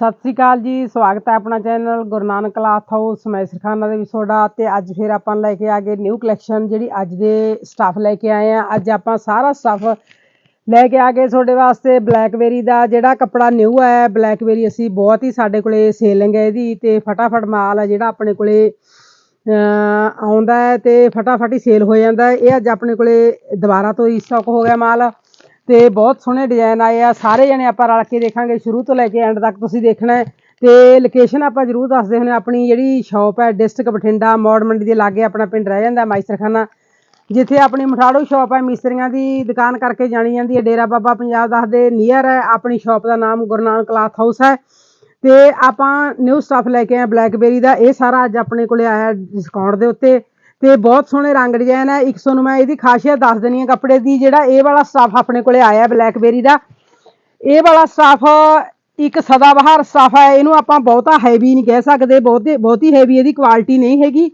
ਸਤਿ ਸ੍ਰੀ ਅਕਾਲ ਜੀ, ਸਵਾਗਤ ਹੈ ਆਪਣਾ channel Guru Nanak cloth house, ਮੈਂ ਸਰਖਾਨਾ ਦੇ ਵੀ ਤੁਹਾਡਾ ਤੇ ਅੱਜ ਫਿਰ ਆਪਾਂ ਲੈ ਕੇ ਆ ਗਏ ਨਿਊ ਕਲੈਕਸ਼ਨ ਜਿਹੜੀ ਅੱਜ ਦੇ ਸਟਾਫ ਲੈ ਕੇ ਆਏ ਆ। ਅੱਜ ਆਪਾਂ ਸਾਰਾ ਸਟਾਫ ਲੈ ਕੇ ਆ ਗਏ ਤੁਹਾਡੇ ਵਾਸਤੇ ਬਲੈਕਬੇਰੀ ਦਾ, ਜਿਹੜਾ ਕੱਪੜਾ ਨਿਊ ਹੈ ਬਲੈਕਬੇਰੀ ਅਸੀਂ ਬਹੁਤ ਹੀ ਸਾਡੇ ਕੋਲੇ ਸੇਲਿੰਗ ਹੈ ਇਹਦੀ ਤੇ ਫਟਾਫਟ ਮਾਲ ਹੈ ਜਿਹੜਾ ਆਪਣੇ ਕੋਲੇ ਆਉਂਦਾ ਹੈ ਤੇ ਫਟਾਫਟ ਹੀ ਸੇਲ ਹੋ ਜਾਂਦਾ ਇਹ ਅੱਜ ਆਪਣੇ ਕੋਲੇ ਦੁਬਾਰਾ ਤੋਂ ਹੀ ਰੀਸਟਾਕ ਹੋ ਗਿਆ ਮਾਲ। ਤੇ ਬਹੁਤ ਸੋਹਣੇ ਡਿਜ਼ਾਈਨ ਆਏ ਆ। ਸਾਰੇ ਜਣੇ ਆਪਾਂ ਰਲ ਕੇ ਦੇਖਾਂਗੇ। ਸ਼ੁਰੂ ਤੋਂ ਲੈ ਕੇ ਐਂਡ ਤੱਕ ਤੁਸੀਂ ਦੇਖਣਾ ਹੈ। ਤੇ ਲੋਕੇਸ਼ਨ ਆਪਾਂ ਜਰੂਰ ਦੱਸਦੇ ਹੁੰਦੇ ਹਾਂ। ਆਪਣੀ ਜਿਹੜੀ ਸ਼ਾਪ ਹੈ ਡਿਸਟ੍ਰਿਕਟ ਬਠਿੰਡਾ, ਮੌੜ ਮੰਡੀ ਦੇ ਲਾਗੇ ਆਪਣਾ ਪਿੰਡ ਰਹਿ ਜਾਂਦਾ ਮਾਈਸਰਖਾਨਾ ਜਿੱਥੇ ਆਪਣੀ ਮਠਾੜੋ ਸ਼ਾਪ ਹੈ। ਮਿਸਤਰੀਆਂ ਦੀ ਦੁਕਾਨ ਕਰਕੇ ਜਾਣੀ ਜਾਂਦੀ ਹੈ। ਡੇਰਾ ਬਾਬਾ ਪੰਜਾਬ ਦੱਸਦੇ ਨੀਅਰ ਹੈ। ਆਪਣੀ ਸ਼ਾਪ ਦਾ ਨਾਮ ਗੁਰੂ ਨਾਨਕ ਕਲਾਥ ਹਾਊਸ ਹੈ। ਤੇ ਆਪਾਂ ਨਿਊ ਸਟਾਫ ਲੈ ਕੇ ਆਏ ਬਲੈਕਬੇਰੀ ਦਾ। ਇਹ ਸਾਰਾ ਅੱਜ ਆਪਣੇ ਕੋਲੇ ਆਇਆ ਡਿਸਕਾਊਂਟ ਦੇ ਉੱਤੇ। ਤੇ ਬਹੁਤ ਸੋਹਣੇ ਰੰਗ ਡਿਜ਼ਾਈਨ ਹੈ ਇੱਕ ਤੁਹਾਨੂੰ ਮੈਂ ਇਹਦੀ ਖਾਸੀਅਤ ਦੱਸ ਦੇਣੀ ਹੈ ਕੱਪੜੇ ਦੀ, ਜਿਹੜਾ ਇਹ ਵਾਲਾ ਸਟਾਫ ਆਪਣੇ ਕੋਲੇ ਆਇਆ ਬਲੈਕਬੇਰੀ ਦਾ। ਇਹ ਵਾਲਾ ਸਟਾਫ ਇੱਕ ਸਦਾਬਹਾਰ ਸਟਾਫ ਹੈ ਇਹਨੂੰ ਆਪਾਂ ਬਹੁਤਾ ਹੈਵੀ ਨਹੀਂ ਕਹਿ ਸਕਦੇ, ਬਹੁਤੇ ਬਹੁਤੀ ਹੈਵੀ ਇਹਦੀ ਕੁਆਲਿਟੀ ਨਹੀਂ ਹੈਗੀ।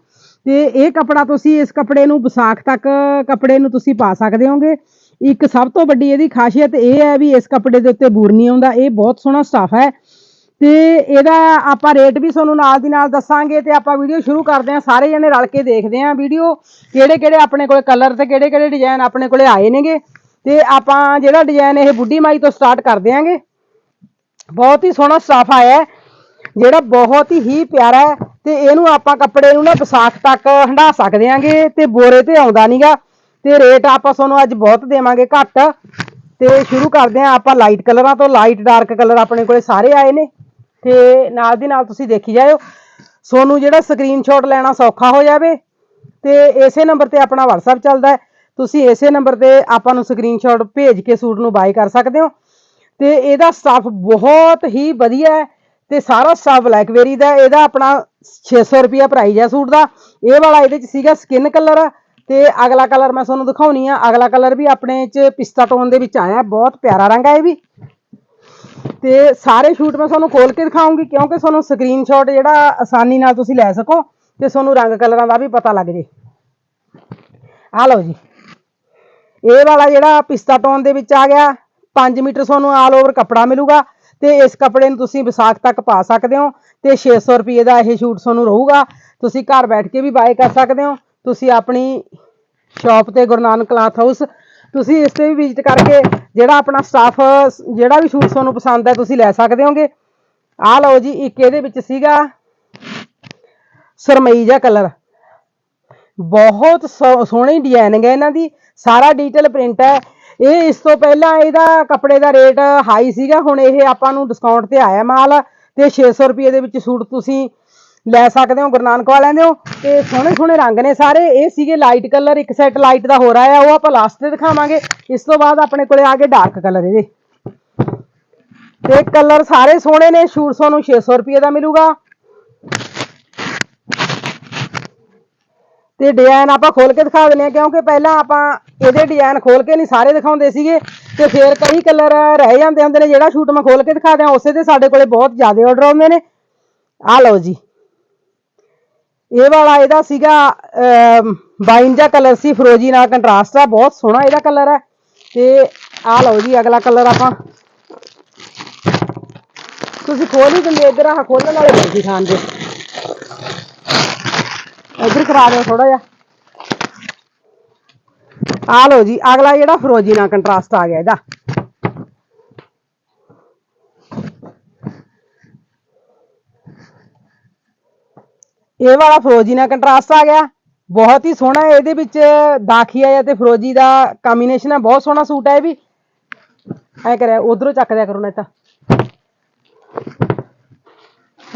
ਤੇ ਇਹ ਕੱਪੜਾ ਤੁਸੀਂ ਇਸ ਕੱਪੜੇ ਨੂੰ ਵਿਸਾਖ ਤੱਕ ਕੱਪੜੇ ਨੂੰ ਤੁਸੀਂ ਪਾ ਸਕਦੇ ਹੋਗੇ। ਇੱਕ ਸਭ ਤੋਂ ਵੱਡੀ ਇਹਦੀ ਖਾਸੀਅਤ ਇਹ ਹੈ ਵੀ ਇਸ ਕੱਪੜੇ ਦੇ ਉੱਤੇ ਬੂਰ ਨਹੀਂ ਆਉਂਦਾ, ਇਹ ਬਹੁਤ ਸੋਹਣਾ ਸਟਾਫ ਹੈ। ਤੇ ਇਹਦਾ ਆਪਾਂ ਰੇਟ ਵੀ ਤੁਹਾਨੂੰ ਨਾਲ ਦੀ ਨਾਲ ਦੱਸਾਂਗੇ ਤੇ ਆਪਾਂ ਵੀਡੀਓ ਸ਼ੁਰੂ ਕਰਦੇ ਹਾਂ, ਸਾਰੇ ਜਣੇ ਰਲ ਕੇ ਦੇਖਦੇ ਹਾਂ ਵੀਡੀਓ ਕਿਹੜੇ ਕਿਹੜੇ ਆਪਣੇ ਕੋਲੇ ਕਲਰ ਤੇ ਕਿਹੜੇ ਕਿਹੜੇ ਡਿਜ਼ਾਈਨ ਆਪਣੇ ਕੋਲੇ ਆਏ ਨੇਗੇ। ਤੇ ਆਪਾਂ ਜਿਹੜਾ ਡਿਜ਼ਾਈਨ ਇਹ ਬੁੱਢੀ ਮਾਈ ਤੋਂ ਸਟਾਰਟ ਕਰਦੇ ਆਂਗੇ ਬਹੁਤ ਹੀ ਸੋਹਣਾ ਸਟਾਫ ਆਇਆ ਜਿਹੜਾ ਬਹੁਤ ਹੀ ਪਿਆਰਾ ਹੈ ਤੇ ਇਹਨੂੰ ਆਪਾਂ ਕੱਪੜੇ ਨੂੰ ਨਾ ਵਿਸਾਖ ਤੱਕ ਹੰਡਾ ਸਕਦੇ ਆਂਗੇ ਤੇ ਬੋਰੇ ਤੇ ਆਉਂਦਾ ਨਹੀਂਗਾ ਤੇ ਰੇਟ ਆਪਾਂ ਤੁਹਾਨੂੰ ਅੱਜ ਬਹੁਤ ਦੇਵਾਂਗੇ ਘੱਟ। ਤੇ ਸ਼ੁਰੂ ਕਰਦੇ ਹਾਂ ਆਪਾਂ ਲਾਈਟ ਕਲਰਾਂ ਤੋਂ ਲਾਈਟ ਡਾਰਕ ਕਲਰ ਆਪਣੇ ਕੋਲੇ ਸਾਰੇ ਆਏ ਨੇ। ਤੇ ਨਾਲ ਦੀ ਨਾਲ ਤੁਸੀਂ ਦੇਖੀ ਜਾਇਓ। ਸੋਨੂੰ ਜਿਹੜਾ ਸਕਰੀਨਸ਼ਾਟ ਲੈਣਾ ਸੌਖਾ ਹੋ ਜਾਵੇ ਤੇ ਇਸੇ ਨੰਬਰ ਤੇ ਆਪਣਾ WhatsApp ਚੱਲਦਾ ਹੈ। ਤੁਸੀਂ ਇਸੇ ਨੰਬਰ ਤੇ ਆਪਾਂ ਨੂੰ ਸਕਰੀਨਸ਼ਾਟ ਭੇਜ ਕੇ ਸੂਟ ਨੂੰ ਬਾਈ ਕਰ ਸਕਦੇ ਹੋ। ਤੇ ਇਹਦਾ ਸਟਾਫ ਬਹੁਤ ਹੀ ਵਧੀਆ ਹੈ ਤੇ ਸਾਰਾ ਸਟਾਫ ਬਲੈਕਬੇਰੀ ਦਾ ਇਹਦਾ ਆਪਣਾ 600 ਰੁਪਿਆ ਪ੍ਰਾਈਸ ਹੈ ਸੂਟ ਦਾ। ਇਹ ਵਾਲਾ ਇਹਦੇ ਚ ਸੀਗਾ ਸਕਿਨ ਕਲਰ ਤੇ ਅਗਲਾ ਕਲਰ ਮੈਂ ਤੁਹਾਨੂੰ ਦਿਖਾਉਣੀ ਆ। ਅਗਲਾ ਕਲਰ ਵੀ ਆਪਣੇ ਚ ਪਿਸਤਾ ਟੋਨ ਦੇ ਵਿੱਚ ਆਇਆ। ਬਹੁਤ ਪਿਆਰਾ ਰੰਗ ਹੈ ਇਹ ਵੀ। ਤੇ ਸਾਰੇ ਸ਼ੂਟ ਮੈਂ ਤੁਹਾਨੂੰ ਖੋਲ ਕੇ ਦਿਖਾਉਂਗੀ, ਕਿਉਂਕਿ ਤੁਹਾਨੂੰ ਸਕਰੀਨਸ਼ਾਟ ਜਿਹੜਾ ਆਸਾਨੀ ਨਾਲ ਤੁਸੀਂ ਲੈ ਸਕੋ ਤੇ ਤੁਹਾਨੂੰ ਰੰਗ ਕਲਰਾਂ ਦਾ ਵੀ ਪਤਾ ਲੱਗ ਜੇ। ਆ ਲਓ ਜੀ। ਇਹ ਵਾਲਾ ਜਿਹੜਾ ਪਿਸਤਾ ਟੋਨ ਦੇ ਵਿੱਚ ਆ ਗਿਆ 5 ਮੀਟਰ ਤੁਹਾਨੂੰ ਆਲ ਓਵਰ ਕੱਪੜਾ ਮਿਲੂਗਾ ਤੇ ਇਸ ਕੱਪੜੇ ਨੂੰ ਤੁਸੀਂ ਵਿਸਾਖ ਤੱਕ ਪਾ ਸਕਦੇ ਹੋ ਤੇ 600 ਰੁਪਏ ਦਾ ਇਹ ਸ਼ੂਟ ਤੁਹਾਨੂੰ ਰਹੂਗਾ। ਤੁਸੀਂ ਘਰ ਬੈਠ ਕੇ ਵੀ ਬਾਏ ਕਰ ਸਕਦੇ ਹੋ। ਤੁਸੀਂ ਆਪਣੀ ਸ਼ਾਪ ਤੇ ਗੁਰੂ ਨਾਨਕ ਕਲਾਥ ਹਾਊਸ ਤੁਸੀਂ ਇਸ ਤੇ ਵੀ ਵਿਜ਼ਿਟ ਕਰਕੇ ਜਿਹੜਾ ਆਪਣਾ ਸਟਾਫ ਜਿਹੜਾ ਵੀ ਸ਼ੂਟ ਤੁਹਾਨੂੰ ਪਸੰਦ ਹੈ, ਤੁਸੀਂ ਲੈ ਸਕਦੇ ਹੋਗੇ। ਆਹ ਲਓ ਜੀ, ਇੱਕ ਇਹਦੇ ਵਿੱਚ ਸੀਗਾ ਸਰਮਈ ਜਿਹਾ ਕਲਰ ਬਹੁਤ ਸੋ- ਸੋਹਣੀ ਡਿਜ਼ਾਈਨਿੰਗ ਹੈ ਇਹਨਾਂ ਦੀ। ਸਾਰਾ ਡਿਟੇਲ ਪ੍ਰਿੰਟ ਹੈ। ਇਹ ਇਸ ਤੋਂ ਪਹਿਲਾਂ ਇਹਦਾ ਕੱਪੜੇ ਦਾ ਰੇਟ ਹਾਈ ਸੀਗਾ। ਹੁਣ ਇਹ ਆਪਾਂ ਨੂੰ ਡਿਸਕਾਊਂਟ ਤੇ ਆਇਆ ਮਾਲ। ਤੇ 600 ਰੁਪਏ ਦੇ ਵਿੱਚ ਸੂਟ ਤੁਸੀਂ ਲੈ ਸਕਦੇ ਹੋ ਗੁਰੂ ਨਾਨਕ ਵਾਲਿਆਂ ਦੇ ਹੋ ਤੇ ਸੋਹਣੇ ਸੋਹਣੇ ਰੰਗ ਨੇ ਸਾਰੇ। ਇਹ ਸੀਗੇ ਲਾਈਟ ਕਲਰ ਇੱਕ ਸੈਟ ਲਾਈਟ ਦਾ ਹੋ ਰਿਹਾ ਆ ਉਹ ਆਪਾਂ ਲਾਸਟ ਤੇ ਦਿਖਾਵਾਂਗੇ। ਇਸ ਤੋਂ ਬਾਅਦ ਆਪਣੇ ਕੋਲੇ ਆ ਗਏ ਡਾਰਕ ਕਲਰ ਇਹਦੇ। ਤੇ ਕਲਰ ਸਾਰੇ ਸੋਹਣੇ ਨੇ ਸ਼ੂਟ ਤੁਹਾਨੂੰ 600 ਰੁਪਏ ਦਾ ਮਿਲੂਗਾ। ਤੇ ਡਿਜ਼ਾਈਨ ਆਪਾਂ ਖੋਲ ਕੇ ਦਿਖਾ ਦਿੰਦੇ ਆ ਕਿਉਂਕਿ ਪਹਿਲਾਂ ਆਪਾਂ ਇਹਦੇ ਡਿਜ਼ਾਈਨ ਖੋਲ ਕੇ ਨਹੀਂ ਸਾਰੇ ਦਿਖਾਉਂਦੇ ਸੀਗੇ। ਤੇ ਫਿਰ ਕਈ ਕਲਰ ਰਹਿ ਜਾਂਦੇ ਹੁੰਦੇ ਨੇ, ਜਿਹੜਾ ਸ਼ੂਟ ਮੈਂ ਖੋਲ ਕੇ ਦਿਖਾ ਦਿਆਂ, ਉਸੇ ਦੇ ਸਾਡੇ ਕੋਲੇ ਬਹੁਤ ਜ਼ਿਆਦਾ ਆਰਡਰ ਆਉਂਦੇ ਨੇ। ਆ ਲਓ ਜੀ। ਇਹ ਵਾਲਾ ਇਹਦਾ ਸੀਗਾ ਵਾਈਨ ਦਾ ਕਲਰ ਸੀ, ਫਰੋਜੀ ਨਾਲ ਕੰਟਰਾਸਟ ਆ, ਬਹੁਤ ਸੋਹਣਾ ਇਹਦਾ ਕਲਰ ਹੈ ਤੇ ਆ ਲਓ ਜੀ, ਅਗਲਾ ਕਲਰ ਆਪਾਂ। ਤੁਸੀਂ ਖੋਲ ਹੀ ਦਿੰਦੇ, ਇੱਧਰ ਆਹ ਖੋਲਣ ਵਾਲੇ ਬੈਠੀ ਖਾਨ ਦੇ। ਇੱਧਰ ਕਰਾ ਦਿਓ ਥੋੜਾ ਜਿਹਾ। ਆ ਲਓ ਜੀ, ਅਗਲਾ ਜਿਹੜਾ ਫਰੋਜੀ ਨਾਲ ਕੰਟਰਾਸਟ ਆ ਗਿਆ ਇਹਦਾ। ਇਹ ਵਾਲਾ ਫਰੋਜੀ ਨਾਲ ਕੰਟਰਾਸਟ ਆ ਗਿਆ। ਬਹੁਤ ਹੀ ਸੋਹਣਾ ਇਹਦੇ ਵਿੱਚ ਦਾਖੀਆ ਤੇ ਫਰੋਜੀ ਦਾ ਕੰਬੀਨੇਸ਼ਨ ਹੈ, ਬਹੁਤ ਸੋਹਣਾ ਸੂਟ ਹੈ ਇਹ ਵੀ। ਐ ਕਰਿਆ, ਉਧਰੋਂ ਚੱਕ ਦਿਆ ਕਰੋ ਨਾ ਤਾਂ।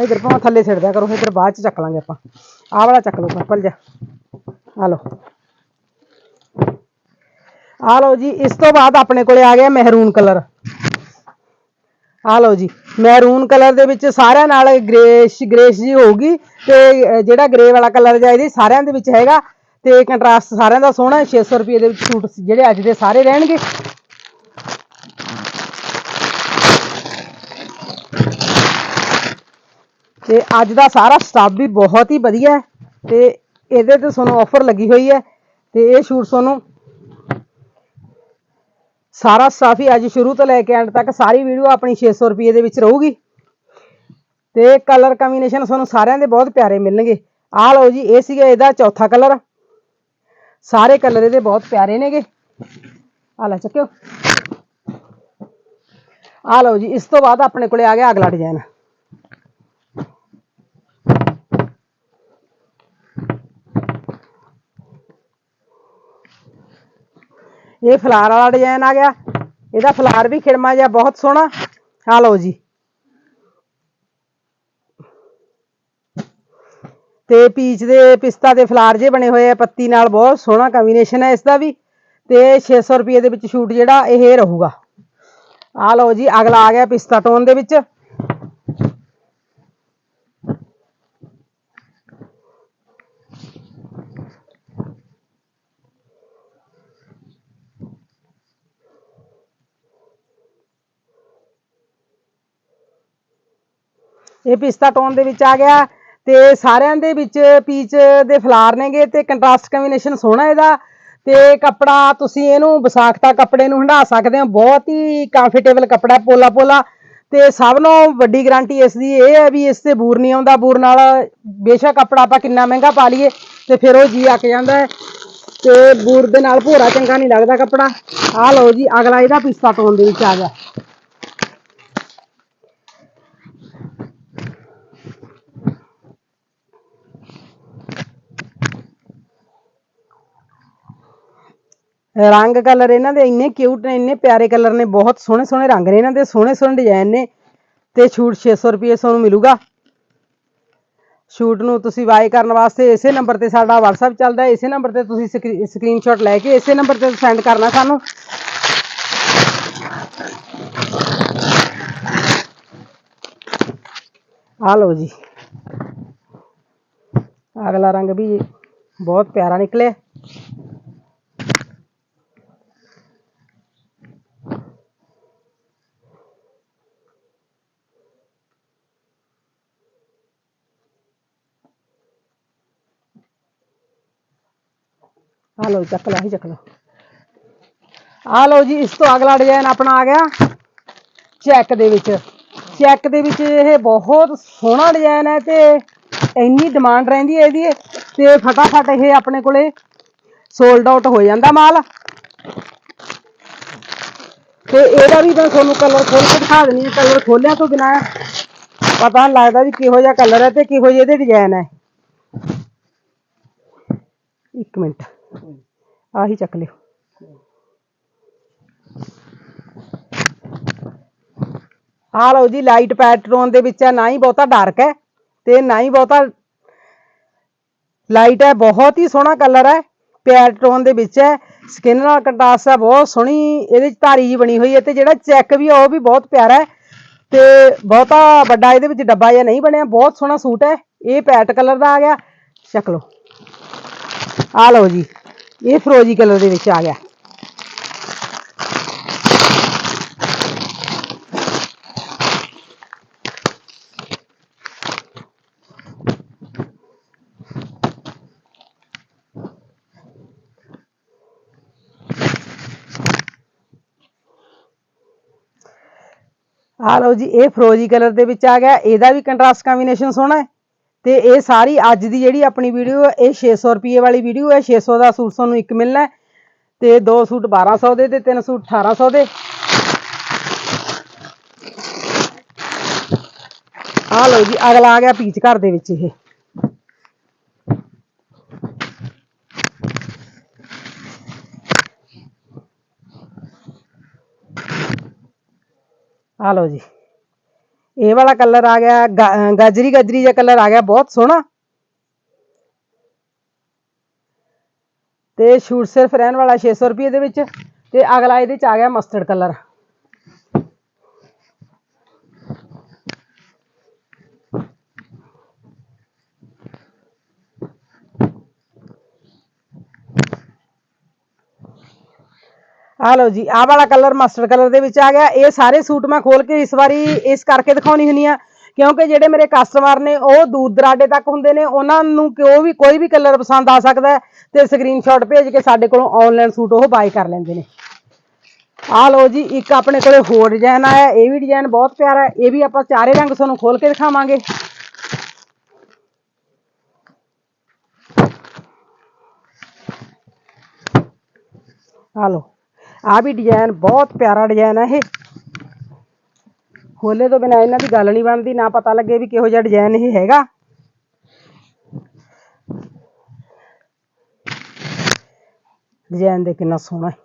ਇਧਰ ਭਾਵੇਂ ਥੱਲੇ ਛੱਡ ਦਿਆ ਕਰੋ, ਇਧਰ ਬਾਅਦ ਚ ਚੱਕ ਲਾਂਗੇ ਆਪਾਂ। ਆਹ ਵਾਲਾ ਚੱਕ ਲਓ, ਸਿੰਪਲ ਜਿਹਾ। ਆ ਲਓ। ਆ ਲਓ ਜੀ, ਇਸ ਤੋਂ ਬਾਅਦ ਆਪਣੇ ਕੋਲੇ ਆ ਗਿਆ ਮਹਿਰੂਨ ਕਲਰ। ਆ ਲਓ ਜੀ ਮੈਰੂਨ ਕਲਰ ਦੇ ਵਿੱਚ ਸਾਰਿਆਂ ਨਾਲ ਗ੍ਰੇਸ਼ ਗ੍ਰੇਸ਼ ਜੀ ਹੋਊਗੀ ਤੇ ਜਿਹੜਾ ਗ੍ਰੇ ਵਾਲਾ ਕਲਰ ਜਿਹਾ ਇਹਦੇ ਸਾਰਿਆਂ ਦੇ ਵਿੱਚ ਹੈਗਾ ਤੇ ਕੰਟਰਾਸਟ ਸਾਰਿਆਂ ਦਾ ਸੋਹਣਾ ਹੈ। 600 ਰੁਪਏ ਦੇ ਵਿੱਚ ਸੂਟ ਜਿਹੜੇ ਅੱਜ ਦੇ ਸਾਰੇ ਰਹਿਣਗੇ ਤੇ ਅੱਜ ਦਾ ਸਾਰਾ ਸਟਾਫ ਵੀ ਬਹੁਤ ਹੀ ਵਧੀਆ ਹੈ ਤੇ ਇਹਦੇ ਤੇ ਤੁਹਾਨੂੰ ਆਫਰ ਲੱਗੀ ਹੋਈ ਹੈ ਤੇ ਇਹ ਸ਼ੂਟ ਤੁਹਾਨੂੰ ਸਾਰਾ ਸਟਾਫ ਹੀ ਅੱਜ ਸ਼ੁਰੂ ਤੋਂ ਲੈ ਕੇ ਐਂਡ ਤੱਕ, ਸਾਰੀ ਵੀਡੀਓ ਆਪਣੀ 600 ਰੁਪਏ ਦੇ ਵਿੱਚ ਰਹੂਗੀ। ਤੇ ਕਲਰ ਕੰਬੀਨੇਸ਼ਨ ਤੁਹਾਨੂੰ ਸਾਰਿਆਂ ਦੇ ਬਹੁਤ ਪਿਆਰੇ ਮਿਲਣਗੇ। ਆਹ ਲਓ ਜੀ, ਇਹ ਸੀਗਾ ਇਹਦਾ ਚੌਥਾ ਕਲਰ ਸਾਰੇ ਕਲਰ ਇਹਦੇ ਬਹੁਤ ਪਿਆਰੇ ਨੇਗੇ। ਆ ਲੈ ਚੱਕਿਓ। ਆ ਲਓ ਜੀ, ਇਸ ਤੋਂ ਬਾਅਦ ਆਪਣੇ ਕੋਲੇ ਆ ਗਿਆ ਅਗਲਾ ਡਿਜ਼ਾਈਨ ਇਹ ਫਲਾਰ ਵਾਲਾ ਡਿਜ਼ਾਈਨ ਆ ਗਿਆ। ਇਹਦਾ ਫਲਾਰ ਵੀ ਖਿੜਮਾ ਜਿਹਾ, ਬਹੁਤ ਸੋਹਣਾ। ਆ ਲਓ ਜੀ। ਤੇ ਪੀਚ ਦੇ ਪਿਸਤਾ ਦੇ ਫਲਾਰ ਜੇ ਬਣੇ ਹੋਏ ਆ, ਪੱਤੀ ਨਾਲ ਬਹੁਤ ਸੋਹਣਾ ਕੰਬੀਨੇਸ਼ਨ ਹੈ ਇਸ ਦਾ ਵੀ। ਤੇ 600 ਰੁਪਏ ਦੇ ਵਿੱਚ ਸ਼ੂਟ ਜਿਹੜਾ, ਇਹ ਰਹੂਗਾ। ਆ ਲਓ ਜੀ, ਅਗਲਾ ਆ ਗਿਆ ਪਿਸਤਾ ਟੋਨ ਦੇ ਵਿੱਚ। ਇਹ ਪਿਸਤਾ ਟੋਨ ਦੇ ਵਿੱਚ ਆ ਗਿਆ ਤੇ ਸਾਰਿਆਂ ਦੇ ਵਿੱਚ ਪੀਚ ਦੇ ਫਲਾਰ ਨੇਗੇ ਤੇ ਕੰਟਰਾਸਟ ਕੰਬੀਨੇਸ਼ਨ ਸੋਹਣਾ ਇਹਦਾ ਤੇ ਕੱਪੜਾ ਤੁਸੀਂ ਇਹਨੂੰ ਵਿਸਾਖਤਾ ਕੱਪੜੇ ਨੂੰ ਹੰਢਾ ਸਕਦੇ ਹੋ। ਬਹੁਤ ਹੀ ਕੰਫਰਟੇਬਲ ਕੱਪੜਾ ਪੋਲਾ ਪੋਲਾ ਤੇ ਸਭ ਨੂੰ ਵੱਡੀ ਗਾਰੰਟੀ ਇਸ ਦੀ ਇਹ ਹੈ ਵੀ ਇਸ ਤੇ ਬੂਰ ਨਹੀਂ ਆਉਂਦਾ। ਬੂਰ ਨਾਲ ਬੇਸ਼ੱਕ ਕੱਪੜਾ ਆਪਾਂ ਕਿੰਨਾ ਮਹਿੰਗਾ ਪਾ ਲਈਏ ਤੇ ਫਿਰ ਉਹ ਜੀ ਆ ਕੇ ਜਾਂਦਾ ਹੈ ਤੇ ਬੂਰ ਦੇ ਨਾਲ ਭੋਰਾ ਚੰਗਾ ਨਹੀਂ ਲੱਗਦਾ ਕੱਪੜਾ। ਆਹ ਲਓ ਜੀ, ਅਗਲਾ ਇਹਦਾ ਪਿਸਤਾ ਟੋਨ ਦੇ ਵਿੱਚ ਆ ਗਿਆ। ਰੰਗ ਕਲਰ ਇਹਨਾਂ ਦੇ ਇੰਨੇ ਕਿਊਟ ਨੇ, ਇੰਨੇ ਪਿਆਰੇ ਕਲਰ ਨੇ, ਬਹੁਤ ਸੋਹਣੇ ਸੋਹਣੇ ਰੰਗ ਨੇ ਇਹਨਾਂ ਦੇ, ਸੋਹਣੇ ਸੋਹਣੇ ਡਿਜ਼ਾਈਨ ਨੇ। ਤੇ ਛੂਟ 600 ਰੁਪਏ ਤੁਹਾਨੂੰ ਮਿਲੂਗਾ। ਸ਼ੂਟ ਨੂੰ ਤੁਸੀਂ ਬਾਏ ਕਰਨ ਵਾਸਤੇ ਇਸੇ ਨੰਬਰ ਤੇ ਸਾਡਾ WhatsApp ਚੱਲਦਾ ਹੈ, ਇਸੇ ਨੰਬਰ ਤੇ ਤੁਸੀਂ ਸਕਰੀਨਸ਼ਾਟ ਲੈ ਕੇ ਇਸੇ ਨੰਬਰ ਤੇ ਸੈਂਡ ਕਰਨਾ ਸਾਨੂੰ। ਆ ਲਓ ਜੀ। ਅਗਲਾ ਰੰਗ ਵੀ ਬਹੁਤ ਪਿਆਰਾ ਨਿਕਲਿਆ ਆ ਲਓ ਚੱਕ ਲਿਆ ਹੀ ਚੱਕ ਲਓ। ਆ ਲਓ ਜੀ, ਇਸ ਤੋਂ ਅਗਲਾ ਡਿਜ਼ਾਈਨ ਆਪਣਾ ਆ ਗਿਆ। ਚੈੱਕ ਦੇ ਵਿੱਚ। ਚੈੱਕ ਦੇ ਵਿੱਚ ਇਹ ਬਹੁਤ ਸੋਹਣਾ ਡਿਜ਼ਾਈਨ ਹੈ ਤੇ ਇੰਨੀ ਡਿਮਾਂਡ ਰਹਿੰਦੀ ਹੈ ਇਹਦੀ। ਤੇ ਫਟਾਫਟ ਇਹ ਆਪਣੇ ਕੋਲੇ ਸੋਲਡ ਆਊਟ ਹੋ ਜਾਂਦਾ ਮਾਲ। ਤੇ ਇਹਦਾ ਵੀ ਮੈਂ ਤੁਹਾਨੂੰ ਕਲਰ ਖੋਲ ਕੇ ਦਿਖਾ ਦਿੰਦੀ ਹਾਂ। ਕਲਰ ਖੋਲਿਆ ਤੋਂ ਬਿਨਾ ਪਤਾ ਨਹੀਂ ਲੱਗਦਾ ਵੀ ਕਿਹੋ ਜਿਹਾ ਕਲਰ ਹੈ ਤੇ ਕਿਹੋ ਜਿਹੇ ਇਹਦੇ ਡਿਜ਼ਾਈਨ ਹੈ। ਇੱਕ ਮਿੰਟ। ਆਹੀ ਚੱਕ ਲਿਓ। ਆ ਲਓ ਜੀ ਲਾਈਟ ਪੈਟਰਨ ਦੇ ਵਿੱਚ ਹੈ ਨਾ ਹੀ ਬਹੁਤਾ ਡਾਰਕ ਹੈ ਤੇ ਨਾ ਹੀ ਬਹੁਤਾ ਲਾਈਟ ਹੈ, ਬਹੁਤ ਹੀ ਸੋਹਣਾ ਕਲਰ ਹੈ। ਪੈਟਰਨ ਦੇ ਵਿੱਚ ਹੈ ਸਕਿਨ ਨਾਲ ਕੰਟਰਾਸਟ ਹੈ, ਬਹੁਤ ਸੋਹਣੀ ਇਹਦੇ ਚ ਧਾਰੀ ਜੀ ਬਣੀ ਹੋਈ ਹੈ ਤੇ ਜਿਹੜਾ ਚੈੱਕ ਵੀ ਆ, ਉਹ ਵੀ ਬਹੁਤ ਪਿਆਰਾ ਹੈ ਤੇ ਬਹੁਤਾ ਵੱਡਾ ਇਹਦੇ ਵਿੱਚ ਡੱਬਾ ਜਿਹਾ ਨਹੀਂ ਬਣਿਆ, ਬਹੁਤ ਸੋਹਣਾ ਸੂਟ ਹੈ, ਇਹ ਪੈਟ ਕਲਰ ਦਾ ਆ ਗਿਆ, ਚੱਕ ਲਓ। ਆ ਲਓ ਜੀ। ਇਹ ਫਰੋਜੀ ਕਲਰ ਦੇ ਵਿੱਚ ਆ ਗਿਆ ਆ ਲਓ ਜੀ ਇਹ ਫਰੋਜੀ ਕਲਰ ਦੇ ਵਿੱਚ ਆ ਗਿਆ ਇਹਦਾ ਵੀ ਕੰਟਰਾਸਟ ਕੰਬੀਨੇਸ਼ਨ ਸੋਹਣਾ ਹੈ ਤੇ ਇਹ ਸਾਰੀ ਅੱਜ ਦੀ ਜਿਹੜੀ ਆਪਣੀ ਵੀਡੀਓ ਹੈ ਇਹ 600 ਰੁਪਏ ਵਾਲੀ ਵੀਡੀਓ ਹੈ 600 ਦਾ ਸੂਟ ਤੁਹਾਨੂੰ ਇੱਕ ਮਿਲਣਾ ਤੇ ਦੋ ਸੂਟ 1200 ਦੇ ਤੇ ਤਿੰਨ ਸੂਟ 1800 ਦੇ। ਆ ਲਓ ਜੀ, ਅਗਲਾ ਆ ਗਿਆ ਪੀਚ ਘਰ ਦੇ ਵਿੱਚ ਇਹ। ਆ ਲਓ ਜੀ। ਇਹ ਵਾਲਾ ਕਲਰ ਆ ਗਿਆ ਗਾਜਰੀ ਗਾਜਰੀ ਜਿਹਾ ਕਲਰ ਆ ਗਿਆ, ਬਹੁਤ ਸੋਹਣਾ। ਤੇ ਸ਼ੂਟ ਸਿਰਫ ਰਹਿਣ ਵਾਲਾ 600 ਰੁਪਏ ਦੇ ਵਿੱਚ, ਤੇ ਅਗਲਾ ਇਹਦੇ ਚ ਆ ਗਿਆ ਮਸਟਰਡ ਕਲਰ। ਆ ਲਓ ਜੀ, ਆਹ ਵਾਲਾ ਕਲਰ ਮਸਟਰਡ ਕਲਰ ਦੇ ਵਿੱਚ ਆ ਗਿਆ। ਇਹ ਸਾਰੇ ਸੂਟ ਮੈਂ ਖੋਲ ਕੇ ਇਸ ਵਾਰੀ ਇਸ ਕਰਕੇ ਦਿਖਾਉਣੀ ਹੁੰਨੀ ਆ ਕਿਉਂਕਿ ਜਿਹੜੇ ਮੇਰੇ ਕਸਟਮਰ ਨੇ, ਉਹ ਦੂਰ ਦਰਾਡੇ ਤੱਕ ਹੁੰਦੇ ਨੇ, ਉਹਨਾਂ ਨੂੰ ਕਿਉਂ ਵੀ ਕੋਈ ਵੀ ਕਲਰ ਪਸੰਦ ਆ ਸਕਦਾ ਤੇ ਸਕਰੀਨਸ਼ਾਟ ਭੇਜ ਕੇ ਸਾਡੇ ਕੋਲੋਂ ਆਨਲਾਈਨ ਸੂਟ ਉਹ ਬਾਈ ਕਰ ਲੈਂਦੇ ਨੇ। ਆ ਲਓ ਜੀ, ਇੱਕ ਆਪਣੇ ਕੋਲੇ ਹੋਰ ਡਿਜ਼ਾਈਨ ਆਇਆ, ਇਹ ਵੀ ਡਿਜ਼ਾਈਨ ਬਹੁਤ ਪਿਆਰਾ ਹੈ, ਇਹ ਵੀ ਆਪਾਂ ਚਾਰੇ ਰੰਗ ਤੁਹਾਨੂੰ ਖੋਲ ਕੇ ਦਿਖਾਵਾਂਗੇ। ਆ ਲਓ। ਆ ਵੀ ਡਿਜ਼ਾਈਨ ਬਹੁਤ ਪਿਆਰਾ ਡਿਜ਼ਾਈਨ ਹੈ ਇਹ। ਹੋਲੇ ਤੋਂ ਬਿਨਾਂ ਇਹਨਾਂ ਦੀ ਗੱਲ ਨਹੀਂ ਬਣਦੀ, ਨਾ ਪਤਾ ਲੱਗੇ ਵੀ ਕਿਹੋ ਜਿਹਾ ਡਿਜ਼ਾਈਨ ਇਹ ਹੈਗਾ। ਡਿਜ਼ਾਈਨ ਦੇ ਕਿੰਨਾ ਸੋਹਣਾ ਹੈ।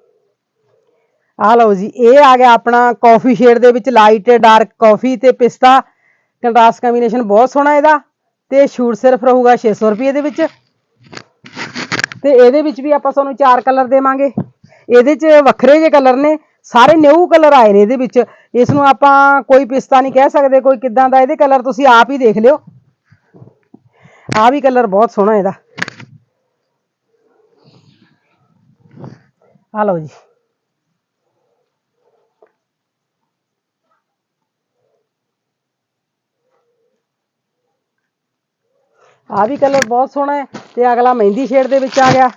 ਆ ਲਓ ਜੀ, ਇਹ ਆ ਗਿਆ ਆਪਣਾ ਕਾਫੀ ਸ਼ੇਡ ਦੇ ਵਿੱਚ ਲਾਈਟ ਡਾਰਕ ਕਾਫੀ ਤੇ ਪਿਸਤਾ ਕੰਟਰਾਸਟ ਕੰਬੀਨੇਸ਼ਨ ਬਹੁਤ ਸੋਹਣਾ ਇਹਦਾ, ਤੇ ਸ਼ੂਟ ਸਿਰਫ ਰਹੂਗਾ 600 ਰੁਪਏ ਦੇ ਵਿੱਚ। ਤੇ ਇਹਦੇ ਵਿੱਚ ਵੀ ਆਪਾਂ ਤੁਹਾਨੂੰ ਚਾਰ ਕਲਰ ਦੇਵਾਂਗੇ। ਇਹਦੇ 'ਚ ਵੱਖਰੇ ਜਿਹੇ ਕਲਰ ਨੇ, ਸਾਰੇ ਨਿਊ ਕਲਰ ਆਏ ਨੇ ਇਹਦੇ ਵਿੱਚ। ਇਸ ਨੂੰ ਆਪਾਂ ਕੋਈ ਪਿਸਤਾ ਨਹੀਂ ਕਹਿ ਸਕਦੇ, ਕੋਈ ਕਿਦਾਂ ਦਾ, ਇਹਦੇ ਕਲਰ ਤੁਸੀਂ ਆਪ ਹੀ ਦੇਖ ਲਿਓ। ਆ ਵੀ ਕਲਰ ਬਹੁਤ ਸੋਹਣਾ ਇਹਦਾ। ਆ ਲਓ ਜੀ। ਆ ਵੀ ਕਲਰ ਬਹੁਤ ਸੋਹਣਾ ਹੈ ਤੇ ਅਗਲਾ ਮਹਿੰਦੀ ਸ਼ੇਡ ਦੇ ਵਿੱਚ ਆ ਗਿਆ।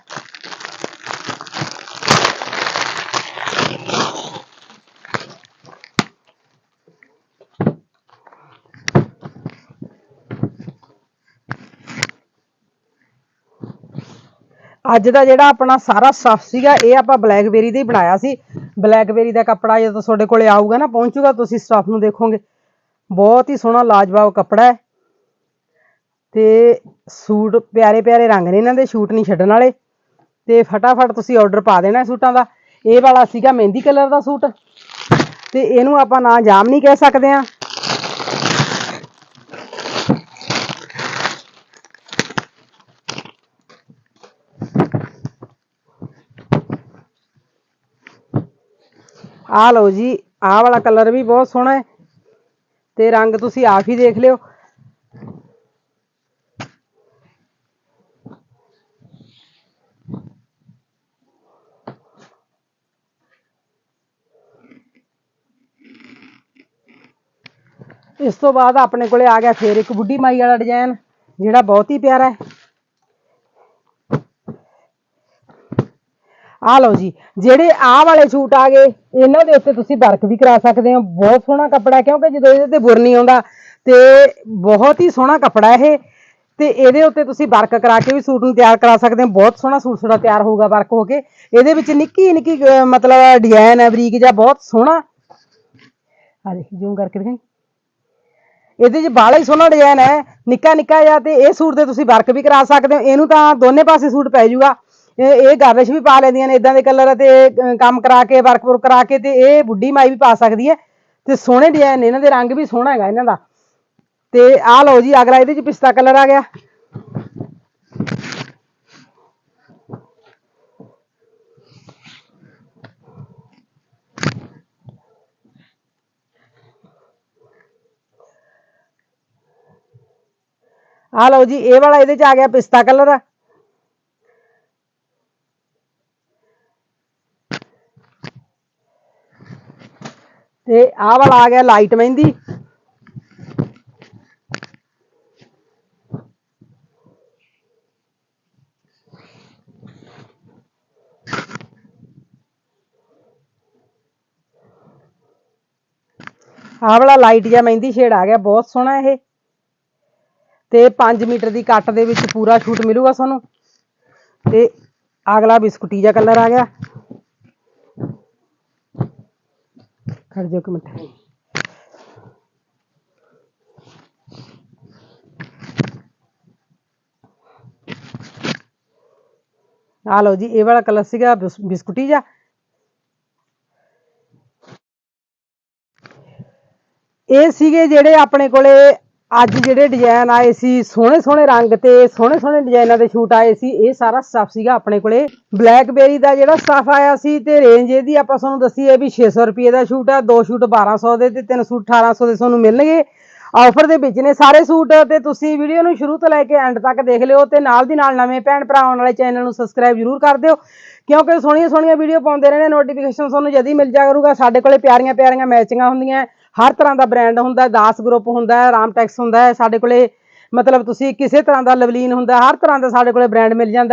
ਅੱਜ ਦਾ ਜਿਹੜਾ ਆਪਣਾ ਸਾਰਾ ਸਟਫ ਸੀਗਾ, ਇਹ ਆਪਾਂ ਬਲੈਕਬੇਰੀ ਦਾ ਹੀ ਬਣਾਇਆ ਸੀ। ਬਲੈਕਬੇਰੀ ਦਾ ਕੱਪੜਾ ਜਦੋਂ ਤੁਹਾਡੇ ਕੋਲੇ ਆਊਗਾ ਨਾ, ਪਹੁੰਚੂਗਾ, ਤੁਸੀਂ ਸਟਫ ਨੂੰ ਦੇਖੋਗੇ। ਬਹੁਤ ਹੀ ਸੋਹਣਾ, ਲਾਜਵਾਬ ਕੱਪੜਾ ਹੈ। ਤੇ ਸੂਟ, ਪਿਆਰੇ ਪਿਆਰੇ ਰੰਗ ਨੇ ਇਹਨਾਂ ਦੇ, ਸ਼ੂਟ ਨਹੀਂ ਛੱਡਣ ਵਾਲੇ। ਤੇ ਫਟਾਫਟ ਤੁਸੀਂ ਆਰਡਰ ਪਾ ਦੇਣਾ ਸੂਟਾਂ ਦਾ। ਇਹ ਵਾਲਾ ਸੀਗਾ ਮਹਿੰਦੀ ਕਲਰ ਦਾ ਸੂਟ। ਤੇ ਇਹਨੂੰ ਆਪਾਂ ਨਾ ਜਾਮ ਨਹੀਂ ਕਹਿ ਸਕਦੇ ਆ ਆ ਲਓ ਜੀ ਆਹ ਵਾਲਾ ਕਲਰ ਵੀ ਬਹੁਤ ਸੋਹਣਾ ਹੈ ਤੇ ਰੰਗ ਤੁਸੀਂ ਆਪ ਹੀ ਦੇਖ ਲਿਓ ਇਸ ਤੋਂ ਬਾਅਦ ਆਪਣੇ ਕੋਲੇ ਆ ਗਿਆ ਫੇਰ ਇੱਕ ਬੁੱਢੀ ਮਾਈ ਵਾਲਾ ਡਿਜ਼ਾਈਨ ਜਿਹੜਾ ਬਹੁਤ ਹੀ ਪਿਆਰਾ ਹੈ ਆ ਲਓ ਜੀ, ਜਿਹੜੇ ਆਹ ਵਾਲੇ ਸੂਟ ਆ ਗਏ, ਇਹਨਾਂ ਦੇ ਉੱਤੇ ਤੁਸੀਂ ਵਰਕ ਵੀ ਕਰਾ ਸਕਦੇ ਹੋ, ਬਹੁਤ ਸੋਹਣਾ ਕੱਪੜਾ, ਕਿਉਂਕਿ ਜਦੋਂ ਇਹਦੇ ਤੇ ਬੁਰ ਨਹੀਂ ਆਉਂਦਾ, ਤੇ ਬਹੁਤ ਹੀ ਸੋਹਣਾ ਕੱਪੜਾ ਇਹ, ਤੇ ਇਹਦੇ ਉੱਤੇ ਤੁਸੀਂ ਵਰਕ ਕਰਾ ਕੇ ਵੀ ਸੂਟ ਨੂੰ ਤਿਆਰ ਕਰਾ ਸਕਦੇ ਹੋ, ਬਹੁਤ ਸੋਹਣਾ ਸੂਟ ਤੁਹਾਡਾ ਤਿਆਰ ਹੋਊਗਾ ਵਰਕ ਹੋ ਕੇ, ਇਹਦੇ ਵਿੱਚ ਨਿੱਕੀ ਨਿੱਕੀ ਮਤਲਬ ਡਿਜ਼ਾਈਨ ਹੈ ਬਰੀਕ ਜਾਂ ਬਹੁਤ ਸੋਹਣਾ। ਆ ਦੇਖ ਜੂਮ ਕਰਕੇ ਦਿਖਾਈ। ਇਹਦੇ 'ਚ ਬਾਲਾ ਹੀ ਸੋਹਣਾ ਡਿਜ਼ਾਈਨ ਹੈ ਨਿੱਕਾ ਨਿੱਕਾ ਜਿਹਾ, ਤੇ ਇਹ ਸੂਟ ਤੇ ਤੁਸੀਂ ਵਰਕ ਵੀ ਕਰਾ ਸਕਦੇ ਹੋ, ਇਹਨੂੰ ਤਾਂ ਦੋਨੇ ਪਾਸੇ ਸੂਟ ਪੈ ਜਾਊਗਾ। ਇਹ ਇਹ ਗਾਰਲਿਸ਼ ਵੀ ਪਾ ਲੈਂਦੀਆਂ ਨੇ ਇਦਾਂ ਦੇ ਕਲਰ ਤੇ ਕੰਮ ਕਰਾ ਕੇ ਵਰਕ ਵਰਕ ਕਰਾ ਕੇ ਤੇ ਇਹ ਬੁੱਢੀ ਮਾਈ ਵੀ ਪਾ ਸਕਦੀ ਹੈ। ਤੇ ਸੋਹਣੇ ਡਿਜ਼ਾਈਨ ਨੇ, ਇਹਨਾਂ ਦੇ ਰੰਗ ਵੀ ਸੋਹਣਾ ਹੈਗਾ ਇਹਨਾਂ ਦਾ। ਤੇ ਆਹ ਲਓ ਜੀ, ਅਗਲਾ ਇਹਦੇ 'ਚ ਪਿਸਤਾ ਕਲਰ ਆ ਗਿਆ। ਆ ਲਓ ਜੀ, ਇਹ ਵਾਲਾ ਇਹਦੇ 'ਚ ਆ ਗਿਆ ਪਿਸਤਾ ਕਲਰ ਤੇ ਆਹ ਵਾਲਾ ਆ ਗਿਆ ਲਾਈਟ ਮਹਿੰਦੀ ਆਹ ਵਾਲਾ ਲਾਈਟ ਜਿਹਾ ਮਹਿੰਦੀ ਸ਼ੇਡ ਆ ਗਿਆ ਬਹੁਤ ਸੋਹਣਾ ਇਹ ਤੇ 5 ਮੀਟਰ ਦੀ ਕੱਟ ਦੇ ਵਿੱਚ ਪੂਰਾ ਸ਼ੂਟ ਮਿਲੂਗਾ ਤੁਹਾਨੂੰ ਤੇ ਅਗਲਾ ਬਿਸਕੁਟੀ ਜਿਹਾ ਕਲਰ ਆ ਗਿਆ ਖੜ ਜਾਓ ਇੱਕ ਮਿੰਟ ਆ ਲਓ ਜੀ ਇਹ ਵਾਲਾ ਕਲਰ ਸੀਗਾ ਬਿਸ- ਬਿਸਕੁਟੀ ਜਿਹਾ ਇਹ ਸੀਗੇ ਜਿਹੜੇ ਆਪਣੇ ਕੋਲੇ ਅੱਜ ਜਿਹੜੇ ਡਿਜ਼ਾਈਨ ਆਏ ਸੀ, ਸੋਹਣੇ ਸੋਹਣੇ ਰੰਗ ਤੇ ਸੋਹਣੇ ਸੋਹਣੇ ਡਿਜ਼ਾਈਨਾਂ ਦੇ ਸ਼ੂਟ ਆਏ ਸੀ, ਇਹ ਸਾਰਾ ਸਟਫ ਸੀਗਾ ਆਪਣੇ ਕੋਲੇ। ਬਲੈਕਬੇਰੀ ਦਾ ਜਿਹੜਾ ਸਟਫ ਆਇਆ ਸੀ ਤੇ ਰੇਂਜ ਇਹਦੀ ਆਪਾਂ ਤੁਹਾਨੂੰ ਦੱਸੀਏ ਹੈ ਵੀ 600 ਰੁਪਏ ਦਾ ਸ਼ੂਟ ਹੈ ਦੋ ਸ਼ੂਟ 1200 ਦੇ ਤੇ ਤਿੰਨ ਸੂਟ 1800 ਦੇ ਤੁਹਾਨੂੰ ਮਿਲਣਗੇ। ਆਫਰ ਦੇ ਵਿੱਚ ਨੇ ਸਾਰੇ ਸੂਟ ਤੇ ਤੁਸੀਂ ਵੀਡੀਓ ਨੂੰ ਸ਼ੁਰੂ ਤੋਂ ਲੈ ਕੇ ਐਂਡ ਤੱਕ ਦੇਖ ਲਿਓ ਤੇ ਨਾਲ ਦੀ ਨਾਲ ਨਵੇਂ ਭੈਣ ਭਰਾ ਆਉਣ ਵਾਲੇ ਚੈਨਲ ਨੂੰ ਸਬਸਕ੍ਰਾਈਬ ਜ਼ਰੂਰ ਕਰ ਦਿਓ, ਕਿਉਂਕਿ ਸੋਹਣੀਆਂ ਸੋਹਣੀਆਂ ਵੀਡੀਓ ਪਾਉਂਦੇ ਰਹਿੰਦੇ ਨੋਟੀਫਿਕੇਸ਼ਨ ਤੁਹਾਨੂੰ ਜਦ ਹੀ ਮਿਲ ਜਾ ਕਰੂਗਾ, ਸਾਡੇ ਕੋਲੇ ਪਿਆਰੀਆਂ ਪਿਆਰੀਆਂ ਮੈਚਿੰਗਾਂ ਹੁੰਦੀਆਂ। ਹਰ ਤਰ੍ਹਾਂ ਦਾ ਬ੍ਰਾਂਡ ਹੁੰਦਾ ਦਾਸ ਗਰੁੱਪ ਹੁੰਦਾ ਹੈ ਰਾਮਟੈਕਸ ਹੁੰਦਾ ਹੈ, ਸਾਡੇ ਕੋਲੇ ਮਤਲਬ ਤੁਸੀਂ ਕਿਸੇ ਤਰ੍ਹਾਂ ਦਾ ਲਵਲੀਨ ਹੁੰਦਾ ਹਰ ਤਰ੍ਹਾਂ ਦਾ ਸਾਡੇ ਕੋਲੇ ਬ੍ਰਾਂਡ ਮਿਲ ਜਾਂਦਾ